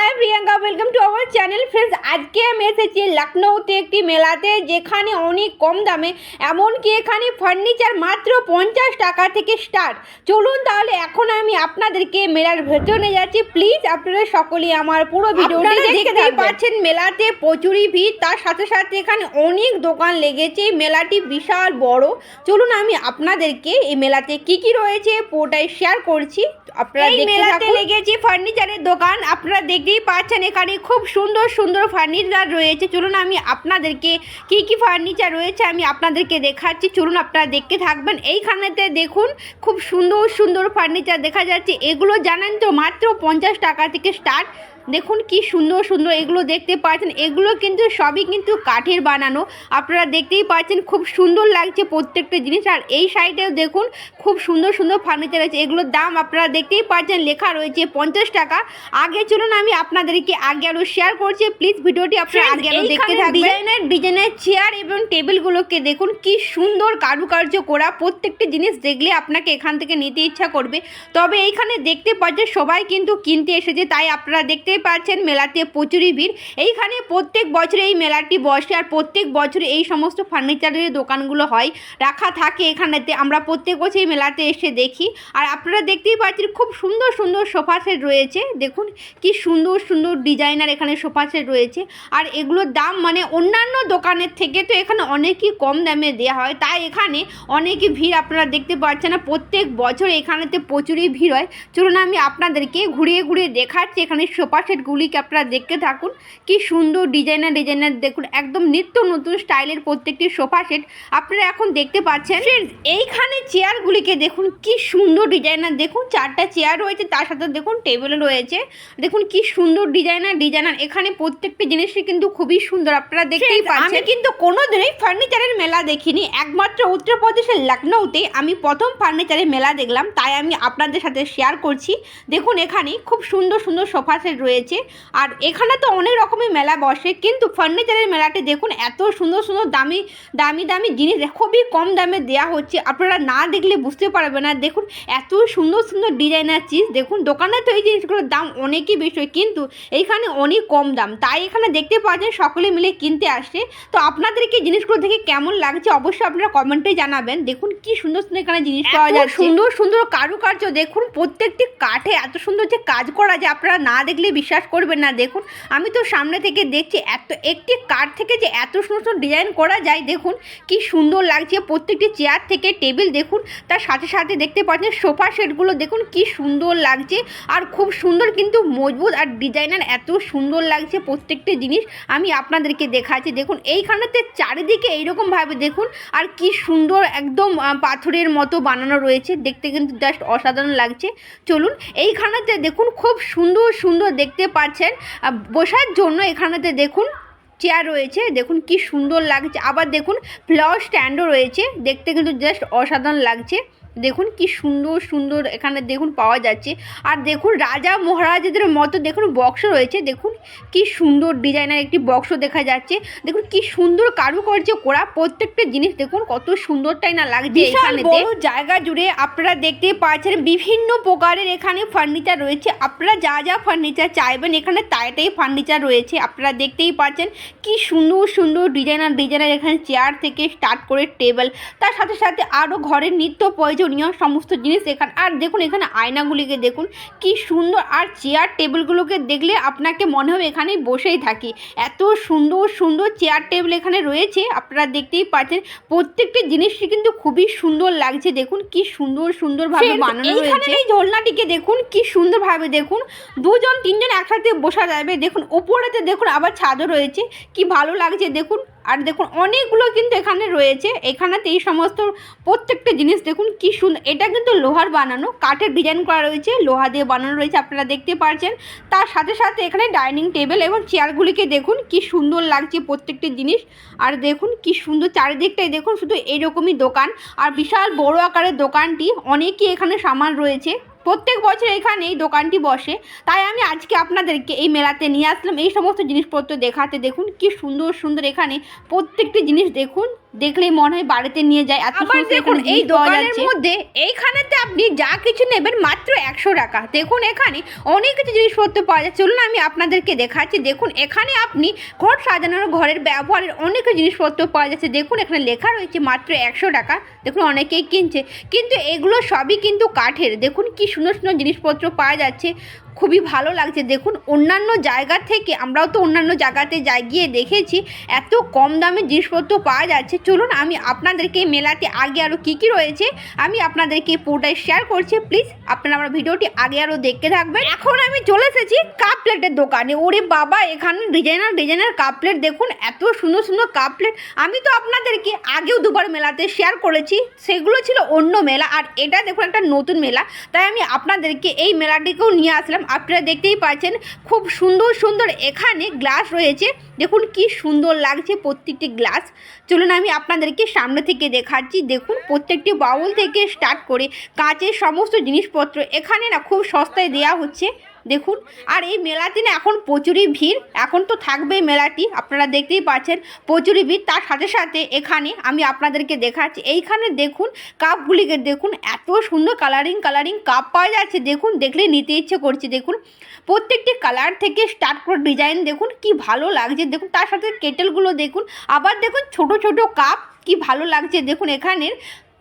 I am Priyanka welcome to our channel friends আজকে আমি এসেছি লখনৌতে একটি মেলাতে যেখানে অনেক কম দামে এমনকি এখানে ফার্নিচার মাত্র পঞ্চাশ টাকা থেকে স্টার্ট চলুন তাহলে এখন আমি আপনাদেরকে মেলার ভেতরে নিয়ে যাচ্ছি। প্লিজ আপনারা সকলেই আমার পুরো ভিডিওটি দেখতে পাচ্ছেন মেলাতে প্রচুরই ভিড়। তার সাথে সাথে এখানে অনেক দোকান লেগেছে। মেলাটি বিশাল বড়। চলুন আমি আপনাদেরকে এই মেলাতে কি কি রয়েছে পুরোটাই শেয়ার করছি। আপনারা এই মেলাতে। লেগেছে ফার্নিচারের দোকান। আপনারা দেখতেই পাচ্ছেন, এখানে খুব সুন্দর সুন্দর ফার্নিচার রয়েছে। চলুন আমি আপনাদেরকে কি কি ফার্নিচার রয়েছে আমি আপনাদেরকে দেখাচ্ছি। চলুন আপনারা দেখতে থাকবেন। এইখানেতে দেখুন, খুব সুন্দর সুন্দর ফার্নিচার দেখা যাচ্ছে। এগুলো জানেন তো, মাত্র পঞ্চাশ টাকা থেকে স্টার্ট দেখুন কি সুন্দর সুন্দর এগুলো দেখতে পাচ্ছেন। এগুলো কিন্তু সবই কিন্তু কাঠের বানানো। আপনারা দেখতেই পাচ্ছেন খুব সুন্দর লাগছে প্রত্যেকটা জিনিস। আর এই সাইডেও দেখুন খুব সুন্দর সুন্দর ফার্নিচার আছে। এগুলোর দাম আপনারা দেখতেই পাচ্ছেন লেখা রয়েছে পঞ্চাশ টাকা। আগে চলুন আমি আপনাদেরকে আগে আরও শেয়ার করছি। প্লিজ ভিডিওটি আপনারা আগে আরও দেখতে থাকবেন। ডিজাইনের ডিজাইনের চেয়ার এবং টেবিলগুলোকে দেখুন কি সুন্দর কারুকার্য করা। প্রত্যেকটি জিনিস দেখলে আপনাকে এখান থেকে নিতে ইচ্ছা করবে। তবে এইখানে দেখতে পাচ্ছেন সবাই কিন্তু কিনতে এসেছে। তাই আপনারা দেখতেই পাচ্ছেন মেলাতে প্রচুরই ভিড়। এইখানে প্রত্যেক বছরে এই মেলাটি বসে আর প্রত্যেক বছরে এই সমস্ত ফার্নিচারের দোকানগুলো হয়, রাখা থাকে এখানেতে। আমরা প্রত্যেক বছর এই মেলাতে এসে দেখি। আর আপনারা দেখতেই পাচ্ছেন খুব সুন্দর সুন্দর সোফা সেট রয়েছে। দেখুন কি সুন্দর সুন্দর ডিজাইনার এখানে সোফা সেট রয়েছে। আর এগুলোর দাম মানে অন্যান্য দোকানের থেকে তো এখানে অনেকই কম দামে দেওয়া হয়। তাই এখানে অনেকই ভিড় আপনারা দেখতে পাচ্ছেন না। প্রত্যেক বছর এখানেতে প্রচুরই ভিড় হয়। চলুন আমি আপনাদেরকে ঘুরিয়ে ঘুরিয়ে দেখাচ্ছি এখানে সোফা সেটগুলিকে আপনারা দেখতে থাকুন? কি সুন্দর ডিজাইনার ডিজাইনার দেখুন একদম নিত্য নতুন স্টাইলের প্রত্যেকটি সোফা সেট আপনারা এখন দেখতে পাচ্ছেন। Friends, এইখানে চেয়ারগুলিকে দেখুন কি সুন্দর ডিজাইনার দেখুন চারটা চেয়ার রয়েছে তার সাথে দেখুন টেবিলও রয়েছে। দেখুন কি সুন্দর ডিজাইনার ডিজাইনার এখানে প্রত্যেকটি জিনিসই কিন্তু খুবই সুন্দর আপনারা দেখতেই পাচ্ছেন আমি কিন্তু কোনোদিনই ফার্নিচারের মেলা দেখিনি একমাত্র উত্তরপ্রদেশের লখনৌতে আমি প্রথম ফার্নিচারের মেলা দেখলাম তাই আমি আপনাদের সাথে শেয়ার করছি। দেখুন এখানে খুব সুন্দর সুন্দর সোফা সেট রয়েছে আর এখানে তো অনেক রকমের মেলা বসে কিন্তু ফার্নিচারের মেলাতে দেখুন এত সুন্দর সুন্দর দামি দামি দামি জিনিস খুবই কম দামে দেওয়া হচ্ছে। আপনারা না দেখলে বুঝতে পারবেন না। দেখুন এত সুন্দর সুন্দর ডিজাইনার চিজ দেখুন দোকানে তো এই জিনিসগুলোর দাম অনেকই বেশি হয়, কিন্তু এইখানে অনেক কম দাম। তাই এখানে দেখতে পাওয়া যায় সকলে মিলে কিনতে আসে। তো আপনাদেরকে জিনিসগুলো দেখে কেমন লাগছে? অবশ্যই আপনারা কমেন্টে জানাবেন। দেখুন কি সুন্দর সুন্দর এখানে জিনিস পাওয়া যায় সুন্দর সুন্দর কারুকার্য দেখুন প্রত্যেকটি কাঠে এত সুন্দর যে কাজ করা যায় আপনারা না দেখলে বিশ্বাস করবেন না। দেখুন, আমি তো সামনে থেকে দেখছি এত, একটি কাঠ থেকে যে এত সুন্দর ডিজাইন করা যায়, দেখুন, কি সুন্দর লাগছে প্রত্যেকটি চেয়ার থেকে টেবিল দেখুন, তার সাথে সাথে দেখতে পাচ্ছেন সোফা সেটগুলো দেখুন, কি সুন্দর লাগছে আর খুব সুন্দর কিন্তু মজবুত আর ডিজাইনার এত সুন্দর লাগছে প্রত্যেকটি জিনিস আমি আপনাদেরকে দেখাচ্ছি। দেখুন, এইখানেতে চারিদিকে এইরকমভাবে দেখুন, আর কি সুন্দর একদম পাথরের মতো বানানো রয়েছে। দেখতে কিন্তু জাস্ট অসাধারণ লাগছে। চলুন, এইখানেতে দেখুন, খুব সুন্দর সুন্দর দেখতে পাচ্ছেন। আহ, বসার জন্য এখানেতে দেখুন চেয়ার রয়েছে দেখুন কি সুন্দর লাগছে। আবার দেখুন ফ্লাওয়ার স্ট্যান্ডও রয়েছে দেখতে কিন্তু জাস্ট অসাধারণ লাগছে। দেখুন কি সুন্দর সুন্দর এখানে দেখুন পাওয়া যাচ্ছে। আর দেখুন রাজা মহারাজাদের মতো দেখুন বক্স রয়েছে। দেখুন কি সুন্দর ডিজাইনার একটি বক্স দেখা যাচ্ছে। দেখুন কি সুন্দর কারুকার্য করা প্রত্যেকটা জিনিস। দেখুন কত সুন্দরটাই না লাগছে এখানে জায়গা জুড়ে আপনারা দেখতেই পাচ্ছেন বিভিন্ন প্রকারের এখানে ফার্নিচার রয়েছে। আপনারা যা যা ফার্নিচার চাইবেন এখানে তাইটাই ফার্নিচার রয়েছে। আপনারা দেখতেই পাচ্ছেন কি সুন্দর সুন্দর ডিজাইনার ডিজাইনার এখানে চেয়ার থেকে স্টার্ট করে টেবিল তার সাথে সাথে আরও ঘরের নিত্য প্রয়োজনীয় সমস্ত জিনিস এখানে আর দেখুন এখানে আয়নাগুলিকে দেখুন। কি সুন্দর। আর চেয়ার টেবিলগুলোকে দেখলে আপনাকে মনে হবে এখানেই বসেই থাকি। এত সুন্দর সুন্দর চেয়ার টেবিল এখানে রয়েছে। আপনারা দেখতেই পাচ্ছেন প্রত্যেকটি জিনিসই কিন্তু খুবই সুন্দর লাগছে। দেখুন কি সুন্দর সুন্দরভাবে বানানো এইখানে রয়েছে এই ঝোলনাটিকে দেখুন কি সুন্দরভাবে দেখুন। দুজন তিনজন একসাথে বসা যাবে। দেখুন ওপরেতে দেখুন আবার ছাদও রয়েছে। কি ভালো লাগছে দেখুন। আর দেখুন, অনেকগুলো কিন্তু এখানে রয়েছে। এখানেতে এই সমস্ত প্রত্যেকটা জিনিস দেখুন কি সুন্দর এটা কিন্তু লোহার বানানো, কাঠের ডিজাইন করা রয়েছে, লোহা দিয়ে বানানো রয়েছে, আপনারা দেখতে পারছেন। তার সাথে সাথে এখানে ডাইনিং টেবিল এবং চেয়ারগুলিকে দেখুন, কি সুন্দর লাগছে প্রত্যেকটি জিনিস। আর দেখুন কি সুন্দর চারিদিকটাই দেখুন, শুধু এইরকমই দোকান। আর বিশাল বড় আকারের দোকানটি, অনেকই এখানে সামান রয়েছে। প্রত্যেক বছর এখানে এই দোকানটি বসে। তাই আমি আজকে আপনাদেরকে এই মেলাতে নিয়ে আসলাম। এই সমস্ত জিনিসপত্র দেখাতে দেখুন, কি সুন্দর সুন্দর এখানে প্রত্যেকটি জিনিস দেখুন। দেখলেই মনে হয় বাড়িতে নিয়ে যায় এত আবার দেখুন এই দোকানের মধ্যে এইখানেতে আপনি যা কিছু নেবেন মাত্র একশো টাকা। দেখুন এখানে অনেক কিছু জিনিসপত্র পাওয়া যায়। চলুন আমি আপনাদেরকে দেখাচ্ছি। দেখুন এখানে আপনি ঘর সাজানোর ঘরের ব্যবহারের অনেক জিনিসপত্র পাওয়া যাচ্ছে। দেখুন এখানে লেখা রয়েছে মাত্র একশো টাকা। দেখুন অনেকেই কিনছে। কিন্তু এগুলো সবই কিন্তু কাঠের। দেখুন কি সুন্দর সুন্দর জিনিসপত্র পাওয়া যাচ্ছে। খুবই ভালো লাগছে। দেখুন, অন্যান্য জায়গা থেকে, আমরাও তো অন্যান্য জায়গাতে যাই, গিয়ে দেখেছি, এত কম দামে জিনিসপত্র পাওয়া যাচ্ছে। চলুন, আমি আপনাদেরকে মেলাতে আগে আরও কী কী রয়েছে, আমি আপনাদেরকে পুরোটাই শেয়ার করছি। প্লিজ আপনারা আমার ভিডিওটি আগে আরও দেখতে থাকবেন। এখন আমি চলে এসেছি কাপ প্লেটের দোকানে। ওরে বাবা, এখানে ডিজাইনার ডিজাইনার কাপ প্লেট দেখুন, এত সুন্দর সুন্দর কাপ প্লেট আমি তো আপনাদেরকে আগেও দুবার মেলাতে শেয়ার করেছি, সেগুলো ছিল অন্য মেলা। আর এটা, দেখুন, একটা নতুন মেলা। তাই আমি আপনাদেরকে এই মেলাটিকেও নিয়ে আসলাম। আপনারা দেখতেই পাচ্ছেন খুব সুন্দর সুন্দর এখানে গ্লাস রয়েছে। দেখুন কি সুন্দর লাগছে প্রত্যেকটি গ্লাস। চলুন আমি আপনাদেরকে সামনে থেকে দেখাচ্ছি। দেখুন প্রত্যেকটি বাউল থেকে স্টার্ট করে কাঁচের সমস্ত জিনিসপত্র। এখানে না খুব সস্তায় দেয়া হচ্ছে। দেখুন। আর এই মেলাতে না এখন প্রচুরই ভিড়। এখন তো থাকবেই মেলাটি। আপনারা দেখতেই পাচ্ছেন প্রচুরই ভিড়। তার সাথে সাথে এখানে আমি আপনাদেরকে দেখাচ্ছি। এইখানে দেখুন কাপগুলিকে দেখুন এত সুন্দর কালারিং কালারিং কাপ পাওয়া যাচ্ছে। দেখুন, দেখলেই নিতে ইচ্ছে করছে। দেখুন, প্রত্যেকটি কালার থেকে স্টার্ট করে ডিজাইন দেখুন, কি ভালো লাগছে। দেখুন, তার সাথে কেটেলগুলো দেখুন। আবার দেখুন ছোট ছোট কাপ কি ভালো লাগছে। দেখুন এখানের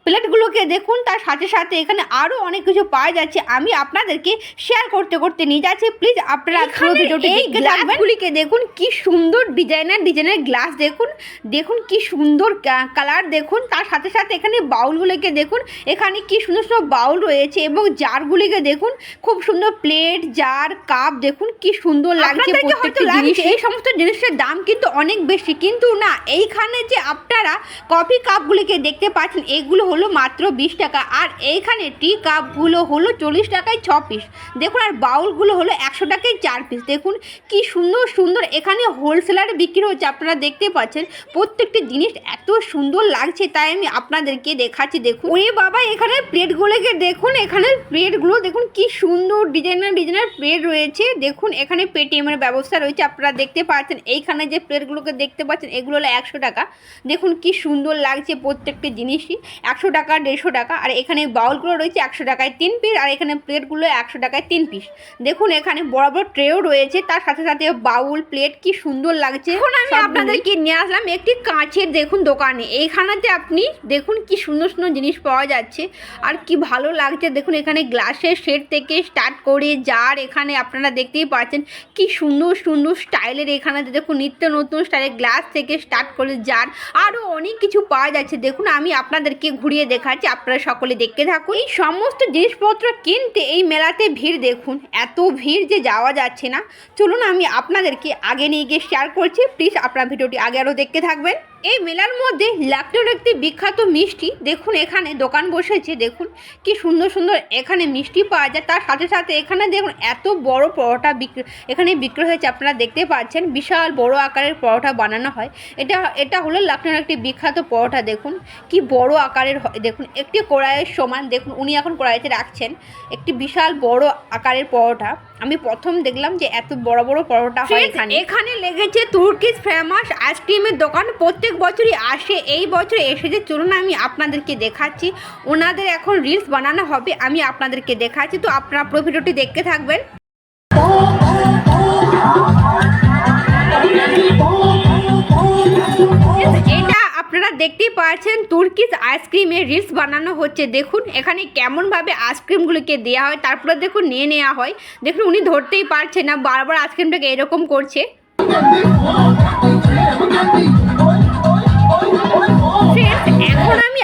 প্লেটগুলোকে দেখুন তার সাথে সাথে এখানে আরও অনেক কিছু পাওয়া যাচ্ছে। আমি আপনাদেরকে শেয়ার করতে করতে নিয়ে যাচ্ছি। প্লিজ আপনারা পুরো ভিডিওটি দেখতে গ্লাসগুলিকে দেখুন কি সুন্দর ডিজাইনার ডিজাইনের গ্লাস দেখুন। দেখুন কি সুন্দর কালার দেখুন। তার সাথে সাথে এখানে বাউলগুলিকে দেখুন। এখানে কি সুন্দর সুন্দর বাউল রয়েছে এবং জারগুলিকে দেখুন। খুব সুন্দর প্লেট জার কাপ দেখুন কি সুন্দর লাগছে আপনাদেরকে জিনিস লাগছে। এই সমস্ত জিনিসের দাম কিন্তু অনেক বেশি। কিন্তু না এইখানে যে আপনারা কফি কাপগুলিকে দেখতে পাচ্ছেন এগুলো হলো মাত্র বিশ টাকা। আর এইখানে টি কাপগুলো হলো চল্লিশ টাকায় ছ পিস দেখুন, আর বাউলগুলো হলো একশো টাকায় চার পিস দেখুন, কি সুন্দর সুন্দর। এখানে হোলসেলারে বিক্রি হচ্ছে, আপনারা দেখতে পাচ্ছেন। প্রত্যেকটি জিনিস এত সুন্দর লাগছে, তাই আমি আপনাদেরকে দেখাচ্ছি। দেখুন, ওরে বাবা, এখানে প্লেটগুলোকে দেখুন, এখানে প্লেটগুলো দেখুন, কি সুন্দর ডিজাইনার ডিজাইনার প্লেট রয়েছে। দেখুন, এখানে পেটিএমের ব্যবস্থা রয়েছে, আপনারা দেখতে পাচ্ছেন। এইখানে যে প্লেটগুলোকে দেখতে পাচ্ছেন, এগুলো হলো একশো টাকা। দেখুন, কি সুন্দর লাগছে প্রত্যেকটি জিনিসই। একশো টাকা দেড়শো টাকা আর এখানে বাউলগুলো রয়েছে একশো টাকায় তিন পিস আর এখানে প্লেটগুলো একশো টাকায় তিন পিস। দেখুন এখানে বড় বড় ট্রেও রয়েছে তার সাথে সাথে বাউল প্লেট কি সুন্দর লাগছে। এখন আমি আপনাদেরকে নিয়ে আসলাম একটি কাঁচের দেখুন দোকানে। এইখানেতে আপনি দেখুন কি সুন্দর সুন্দর জিনিস পাওয়া যাচ্ছে আর কি ভালো লাগছে। দেখুন এখানে গ্লাসের সেট থেকে স্টার্ট করে যার এখানে আপনারা দেখতেই পাচ্ছেন কি সুন্দর সুন্দর স্টাইলের এখানে দেখুন নিত্য নতুন স্টাইলের গ্লাস থেকে স্টার্ট করে যার আরও অনেক কিছু পাওয়া যাচ্ছে। দেখুন আমি আপনাদেরকে ঘুরিয়ে দেখাচ্ছি, আপনারা সকলে দেখতে থাকুন। এই সমস্ত জিনিসপত্র কিনতে এই মেলাতে ভিড় দেখুন, এত ভিড় যে যাওয়া যাচ্ছে না। চলুন, আমি আপনাদেরকে আগে নিয়ে গিয়ে শেয়ার করছি। প্লিজ আপনার ভিডিওটি আগে আরও দেখতে থাকবেন। এই মেলার মধ্যে লাকটোর একটি বিখ্যাত মিষ্টি, দেখুন এখানে দোকান বসেছে, দেখুন কি সুন্দর সুন্দর এখানে মিষ্টি পাওয়া যায়। তার সাথে সাথে এখানে দেখুন এত বড় পরোটা বিক্রি, এখানে বিক্রি হয়েছে, আপনারা দেখতে পাচ্ছেন, বিশাল বড় আকারের পরোটা বানানো হয়। এটা এটা হলো লখনৌর একটি বিখ্যাত পরোটা, দেখুন কি বড় আকারের হয় দেখুন একটি কড়াইয়ের সমান, দেখুন উনি এখন কড়াইতে রাখছেন, একটি বিশাল বড় আকারের পরোটা। আমি প্রথম দেখলাম যে এত বড় বড় পরোটা হয় এখানে এখানে লেগেছে তুর্কিস ফেমাস আইসক্রিমের দোকান প্রত্যেক বছরই আসে এই বছর এসেছে চলুন আমি আপনাদেরকে দেখাচ্ছি ওনাদের এখন রিলস বানানো হবে আমি আপনাদেরকে দেখাচ্ছি তো আপনারা পুরো ভিডিওটি দেখতে থাকবেন আপনারা দেখতেই পাচ্ছেন তুর্কিস আইসক্রিমের রিলস বানানো হচ্ছে। দেখুন, এখানে কেমনভাবে আইসক্রিমগুলোকে দেওয়া হয়, তারপরে দেখুন নিয়ে নেওয়া হয়। দেখুন, উনি ধরতেই পারছে না, বারবার আইসক্রিমটাকে এরকম করছে।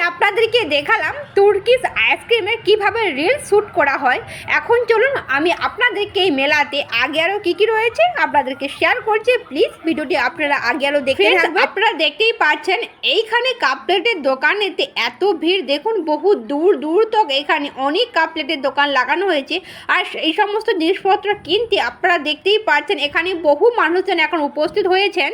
আপনাদেরকে দেখালাম তুর্কিশ আইসক্রিমের কীভাবে রিল শ্যুট করা হয়। এখন চলুন আমি আপনাদেরকে এই মেলাতে আগে আরও কী কী রয়েছে আপনাদেরকে শেয়ার করছি। প্লিজ ভিডিওটি আপনারা আগে আরও Friends, আপনারা দেখতেই পাচ্ছেন এইখানে কাপ প্লেটের দোকানেতে এত ভিড়। দেখুন বহু দূর দূর তক এখানে অনেক কাপ প্লেটের দোকান লাগানো হয়েছে। আর এই সমস্ত জিনিসপত্র কিনতে আপনারা দেখতেই পাচ্ছেন এখানে বহু মানুষজন এখন উপস্থিত হয়েছেন।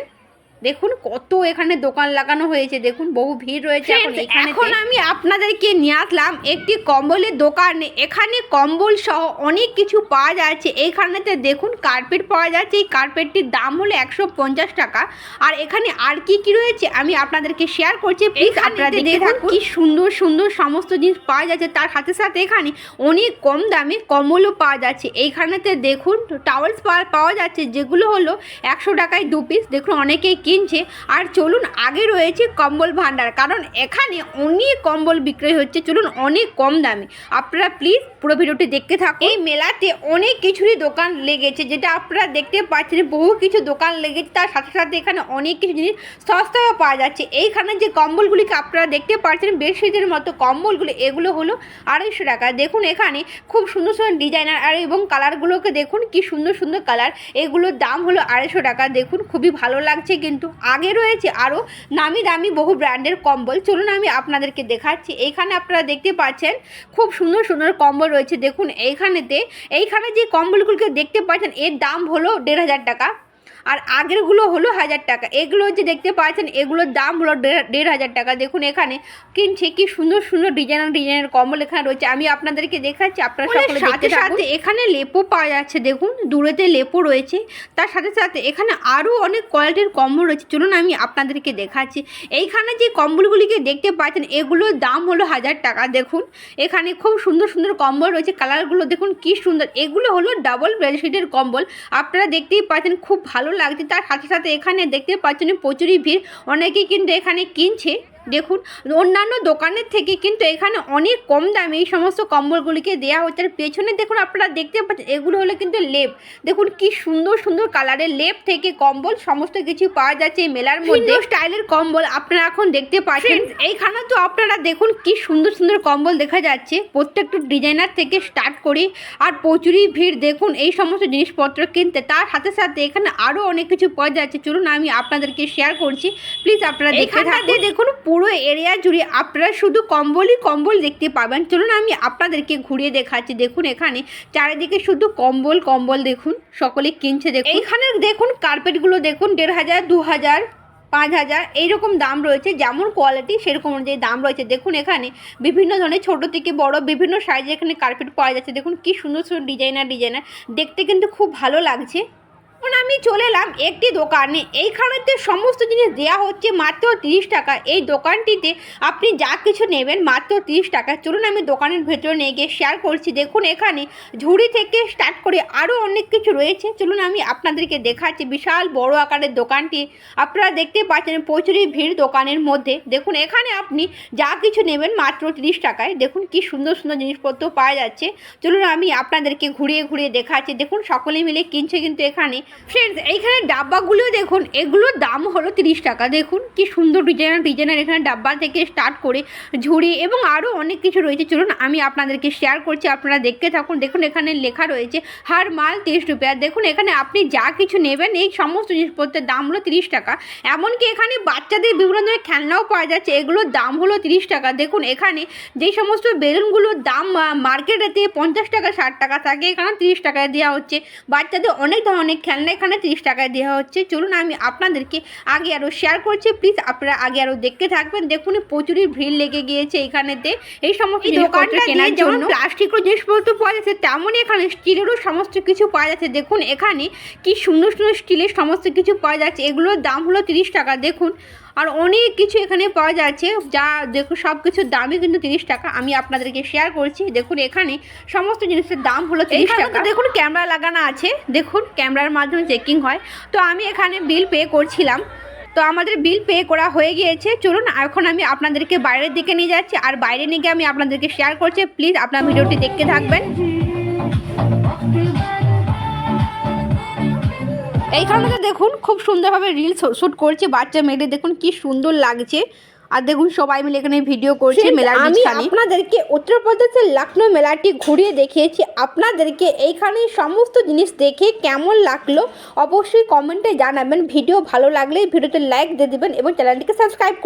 দেখুন কত এখানে দোকান লাগানো হয়েছে দেখুন বহু ভিড় রয়েছে এখন এখানে এখন আমি আপনাদেরকে নিয়ে আসলাম একটি কম্বলের দোকানে। এখানে কম্বল সহ অনেক কিছু পাওয়া যাচ্ছে। এইখানেতে দেখুন কার্পেট পাওয়া যাচ্ছে। এই কার্পেটটির দাম হলো একশো পঞ্চাশ টাকা। আর এখানে আর কি কি রয়েছে আমি আপনাদেরকে শেয়ার করছি। প্লিজ আপনারা থাকুন। কি সুন্দর সুন্দর সমস্ত জিনিস পাওয়া যাচ্ছে। তার সাথে সাথে এখানে অনেক কম দামে কম্বলও পাওয়া যাচ্ছে। এইখানেতে দেখুন টাওয়েলস পাওয়া যাচ্ছে। যেগুলো হলো একশো টাকায় দু পিস দেখুন অনেকেই কিনছে। আর চলুন, আগে রয়েছে কম্বল ভাণ্ডার। কারণ এখানে অনেক কম্বল বিক্রয় হচ্ছে। চলুন, অনেক কম দামে। আপনারা প্লিজ পুরো ভিডিওটি দেখতে থাকুন। এই মেলাতে অনেক কিছুরই দোকান লেগেছে, যেটা আপনারা দেখতে পাচ্ছেন। বহু কিছু দোকান লেগেছে। তার সাথে সাথে এখানে অনেক কিছু জিনিস সস্তায়ও পাওয়া যাচ্ছে। এইখানে যে কম্বলগুলিকে আপনারা দেখতে পাচ্ছেন বেডশিটের মতো কম্বলগুলো, এগুলো হলো আড়াইশো টাকা। দেখুন এখানে খুব সুন্দর সুন্দর ডিজাইনার আর এবং কালারগুলোকে দেখুন, কি সুন্দর সুন্দর কালার। এগুলোর দাম হলো আড়াইশো টাকা। দেখুন, খুবই ভালো লাগছে কিন্তু আগে রয়েছে আরও নামি দামি বহু ব্র্যান্ডের কম্বল। চলুন আমি আপনাদেরকে দেখাচ্ছি। এখানে আপনারা দেখতে পাচ্ছেন খুব সুন্দর সুন্দর কম্বল রয়েছে। দেখুন, এইখানেতে, এইখানে যে কম্বলগুলোকে দেখতে পাচ্ছেন, এর দাম হলো দেড় হাজার টাকা। আর আগেরগুলো হলো হাজার টাকা। এগুলো যে দেখতে পাচ্ছেন এগুলোর দাম হলো দেড়- দেড় হাজার টাকা। দেখুন এখানে কিনছে কি সুন্দর সুন্দর ডিজাইনার ডিজাইনের কম্বল এখানে রয়েছে। আমি আপনাদেরকে দেখাচ্ছি আপনারা সকলে সাথে সাথে সাথে এখানে লেপো পাওয়া যাচ্ছে দেখুন দূরেতে লেপো রয়েছে। তার সাথে সাথে এখানে আরও অনেক কোয়ালিটির কম্বল রয়েছে। চলুন আমি আপনাদেরকে দেখাচ্ছি। এইখানে যে কম্বলগুলিকে দেখতে পাচ্ছেন এগুলোর দাম হলো হাজার টাকা। দেখুন এখানে খুব সুন্দর সুন্দর কম্বল রয়েছে। কালারগুলো দেখুন কি সুন্দর। এগুলো হলো ডাবল বেডশিটের কম্বল আপনারা দেখতেই পাচ্ছেন খুব ভালো লাগছে। তার সাথে সাথে এখানে দেখতে পাচ্ছেন প্রচুরই ভিড়। অনেকেই কিন্তু এখানে কিনছে। দেখুন অন্যান্য দোকানের থেকে কিন্তু এখানে অনেক কম দামে এই সমস্ত কম্বলগুলিকে দেওয়া হচ্ছে। আর পেছনে দেখুন আপনারা দেখতে পাচ্ছেন এগুলো হলো কিন্তু লেপ। দেখুন কি সুন্দর সুন্দর কালারের লেপ থেকে কম্বল সমস্ত কিছু পাওয়া যাচ্ছে এই মেলার মধ্যে। স্টাইলের কম্বল আপনারা এখন দেখতে পাচ্ছেন। এইখানে তো আপনারা দেখুন কি সুন্দর সুন্দর কম্বল দেখা যাচ্ছে। প্রত্যেকটা ডিজাইনার থেকে স্টার্ট করে আর প্রচুরই ভিড়। দেখুন এই সমস্ত জিনিসপত্র কিনতে তার সাথে সাথে এখানে আরও অনেক কিছু পাওয়া যাচ্ছে। চলুন আমি আপনাদেরকে শেয়ার করছি। প্লিজ আপনারা এইখানটাতে দেখুন পুরো এরিয়া জুড়ে আপনারা শুধু কম্বলই কম্বল দেখতে পাবেন। চলুন আমি আপনাদেরকে ঘুরিয়ে দেখাচ্ছি। দেখুন এখানে চারিদিকে শুধু কম্বল কম্বল দেখুন। সকলে কিনছে দেখুন। এইখানে দেখুন কার্পেটগুলো দেখুন, দেড় হাজার, দু হাজার, পাঁচ হাজার, এইরকম দাম রয়েছে। যেমন কোয়ালিটি সেরকম অনুযায়ী দাম রয়েছে। দেখুন এখানে বিভিন্ন ধরনের ছোট থেকে বড় বিভিন্ন সাইজে এখানে কার্পেট পাওয়া যাচ্ছে। দেখুন কি সুন্দর সুন্দর ডিজাইনার ডিজাইনার। দেখতে কিন্তু খুব ভালো লাগছে। এখন আমি চলে এলাম একটি দোকানে। এইখানেতে সমস্ত জিনিস দেওয়া হচ্ছে মাত্র তিরিশ টাকা। এই দোকানটিতে আপনি যা কিছু নেবেন মাত্র তিরিশ টাকা। চলুন আমি দোকানের ভেতরে নিয়ে গিয়ে শেয়ার করছি। দেখুন এখানে ঝুড়ি থেকে স্টার্ট করে আরও অনেক কিছু রয়েছে। চলুন আমি আপনাদেরকে দেখাচ্ছি। বিশাল বড় আকারের দোকানটি। আপনারা দেখতে পাচ্ছেন প্রচুরই ভিড় দোকানের মধ্যে। দেখুন এখানে আপনি যা কিছু নেবেন মাত্র তিরিশ টাকায়। দেখুন কি সুন্দর সুন্দর জিনিসপত্র পাওয়া যাচ্ছে। চলুন আমি আপনাদেরকে ঘুরিয়ে ঘুরিয়ে দেখাচ্ছি। দেখুন সকলে মিলে কিনছে কিন্তু এখানে ফ্রেন্ডস এইখানে ডাব্বাগুলো দেখুন, এগুলোর দাম হলো তিরিশ টাকা। দেখুন, কি সুন্দর ডিজাইনার ডিজাইনার এখানে ডাব্বা থেকে স্টার্ট করে ঝুড়ি এবং আরও অনেক কিছু রয়েছে। চলুন, আমি আপনাদেরকে শেয়ার করছি, আপনারা দেখতে থাকুন। দেখুন, এখানে লেখা রয়েছে, হার মাল তিরিশ রুপিয়া। দেখুন, এখানে আপনি যা কিছু নেবেন, এই সমস্ত জিনিসপত্রের দাম হলো তিরিশ টাকা। এমনকি এখানে বাচ্চাদের বিভিন্ন ধরনের খেলনাও পাওয়া যাচ্ছে, এগুলোর দাম হলো তিরিশ টাকা। দেখুন, এখানে যেই সমস্ত বেলুনগুলোর দাম মার্কেটেতে পঞ্চাশ টাকা, ষাট টাকা থাকে এখানে তিরিশ টাকায় দেওয়া হচ্ছে। বাচ্চাদের অনেক ধরনের খেলনা এখানে তিরিশ টাকায় দেওয়া হচ্ছে। চলুন আমি আপনাদেরকে আগে আরও শেয়ার করছি। প্লিজ আপনারা আগে আরও দেখতে থাকবেন। দেখুন প্রচুরই ভিড় লেগে গিয়েছে এখানেতে। এই সমস্ত দোকানটা কেনার জন্য প্লাস্টিকের জিনিসপত্র পাওয়া যাচ্ছে তেমনই এখানে স্টিলেরও সমস্ত কিছু পাওয়া যাচ্ছে। দেখুন এখানে কি সুন্দর সুন্দর স্টিলের সমস্ত কিছু পাওয়া যাচ্ছে। এগুলোর দাম হলো তিরিশ টাকা। দেখুন আর অনেক কিছু এখানে পাওয়া যাচ্ছে যা দেখুন সব কিছুর দামই কিন্তু তিরিশ টাকা। আমি আপনাদেরকে শেয়ার করছি দেখুন এখানে সমস্ত জিনিসের দাম হলো তিরিশ টাকা। দেখুন ক্যামেরা লাগানো আছে দেখুন ক্যামেরার মাধ্যমে চেকিং হয়। তো আমি এখানে বিল পে করছিলাম। তো আমাদের বিল পে করা হয়ে গিয়েছে। চলুন এখন আমি আপনাদেরকে বাইরের দিকে নিয়ে যাচ্ছি। আর বাইরে নিয়ে গিয়ে আমি আপনাদেরকে শেয়ার করছি। প্লিজ আপনার ভিডিওটি দেখতে থাকবেন। এইখানে দেখুন খুব সুন্দরভাবে রিলস শ্যুট করছে বাচ্চা মেয়েদের দেখুন কি সুন্দর লাগছে। আর দেখুন সবাই মিলে এখানে ভিডিও করছে মেলার আমি আপনাদেরকে উত্তরপ্রদেশের লখনৌ মেলাটি ঘুরিয়ে দেখিয়েছি। আপনাদেরকে এইখানে সমস্ত জিনিস দেখে কেমন লাগল অবশ্যই কমেন্টে জানাবেন। ভিডিও ভালো লাগলে ভিডিওতে লাইক দিয়ে দেবেন এবং চ্যানেলটিকে সাবস্ক্রাইব করে